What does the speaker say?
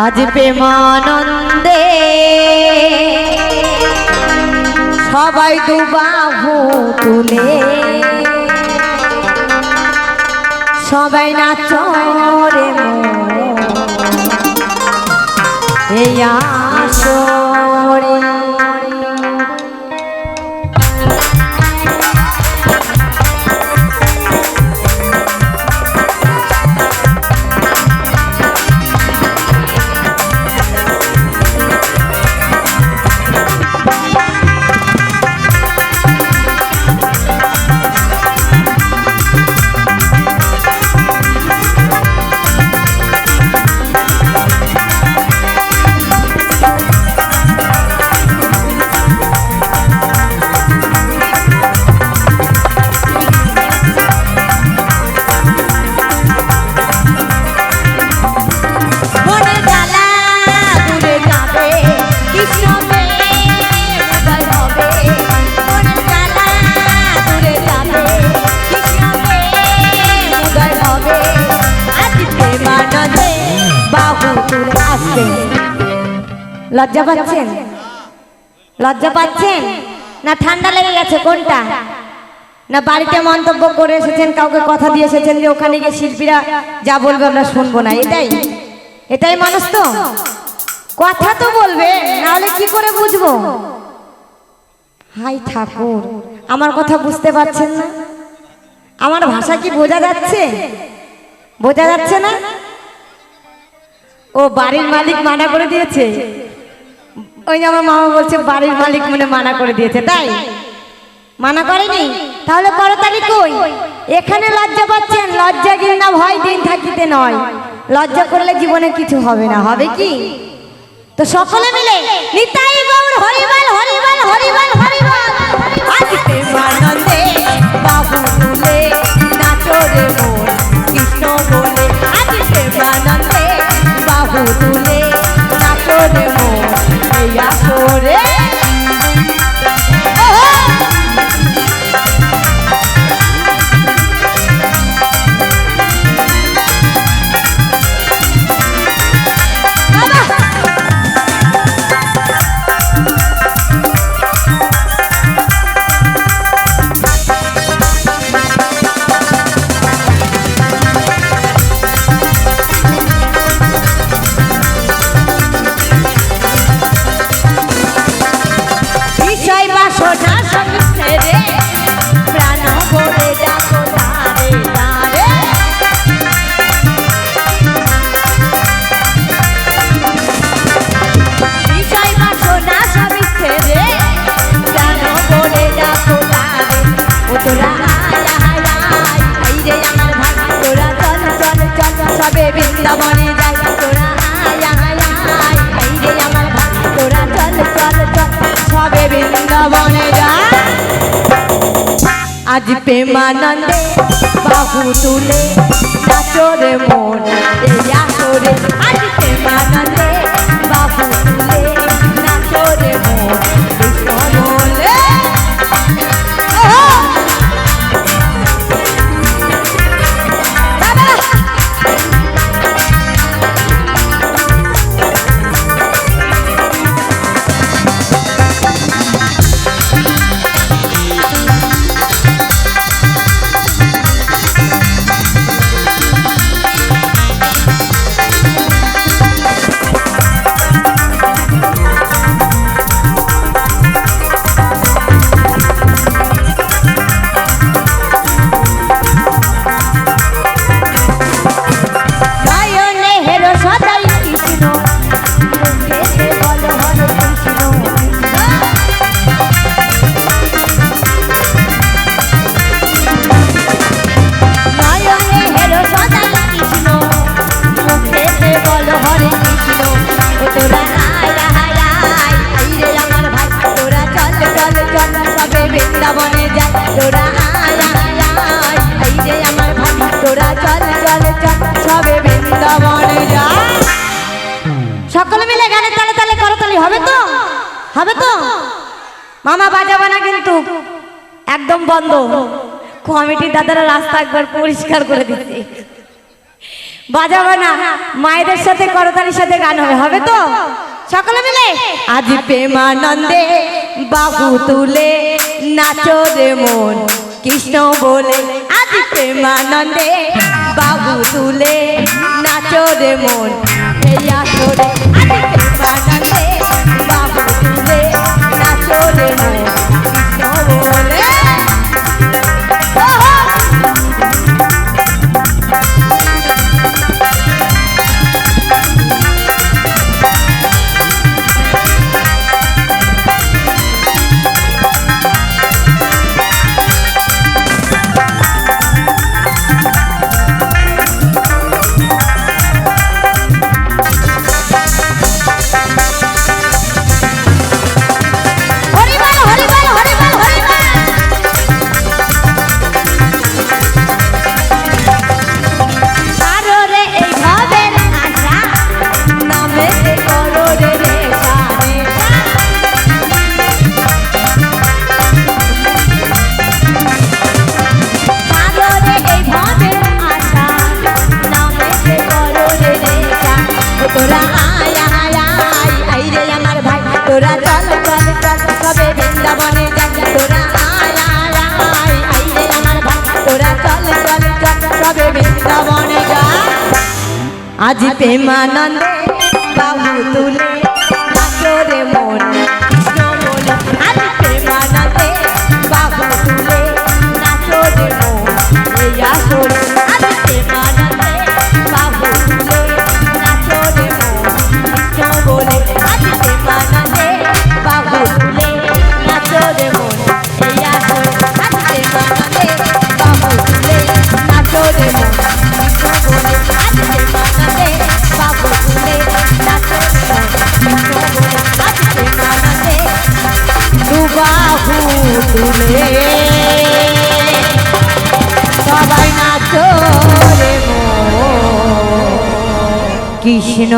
আজ প্রেমানন্দে সবাই দুবাহু তুলে। সবাই নাচরে এই আসরে লজ্জা পাচ্ছেন? লজ্জা পাচ্ছেন? না ঠান্ডা লেগে গেছে কোনটা? না বাড়িতে মন্তব্য করে এসেছেন, কাউকে কথা দিয়ে এসেছেন যে ওখানে গিয়ে শিল্পীরা যা বলবে আমরা শুনব না। এটাই। এটাই মানুষ তো কথা তো বলবে, নাহলে কি করে বুঝব? হাই ঠাকুর, আমার কথা বুঝতে পারছেন না? আমার ভাষা কি বোঝা যাচ্ছে? বোঝা যাচ্ছে না? ও বাড়ির মালিক মানা করে দিয়েছে। ওই যে আমার মামা বলছে বাড়ির মালিক মনে মানা করে দিয়েছে। তাই? মানা করেনি? তাহলে করতালি কই? এখানে লজ্জা পাচ্ছেন? লজ্জা ঘৃণা ভয় দিন থাকিতে নয়। লজ্জা করলে জীবনে কিছু হবে না। হবে কি? তো সকলে মিলে নিতাই গৌর হরিবল হরিবল হরিবল হরিবল। আজ প্রেমানন্দে বাবু তুলে তোরা আয় আয় এই রে আমার ভাই তোরা চল চল চল সবে বৃন্দাবনে যাই তোরা আয় আয় এই রে আমার ভাই আজ প্রেমানন্দে বাহু তুলে নাচরে মন আজ প্রেমানন্দে বাহু গানের তালে তালে করতালি হবে তো? হবে তো? মামা বাজাবে না কিন্তু। একদম বন্ধ। কমিটির দাদারা রাস্তা একবার পরিষ্কার করে দিচ্ছে। বাজাবো না। মায়েদের সাথে করতালির সাথে গান হবে হবে তো? সকলে মিলে? আজ প্রেমানন্দে বাবু তুলে নাচো রে মন। কৃষ্ণ বলে, আজ প্রেমানন্দে বাবু তুলে নাচো রে মন। এই আসরে আজ প্রেমানন্দে বাবু তুলে দুবাহু তুলে। সবাই নাচো কৃষ্ণ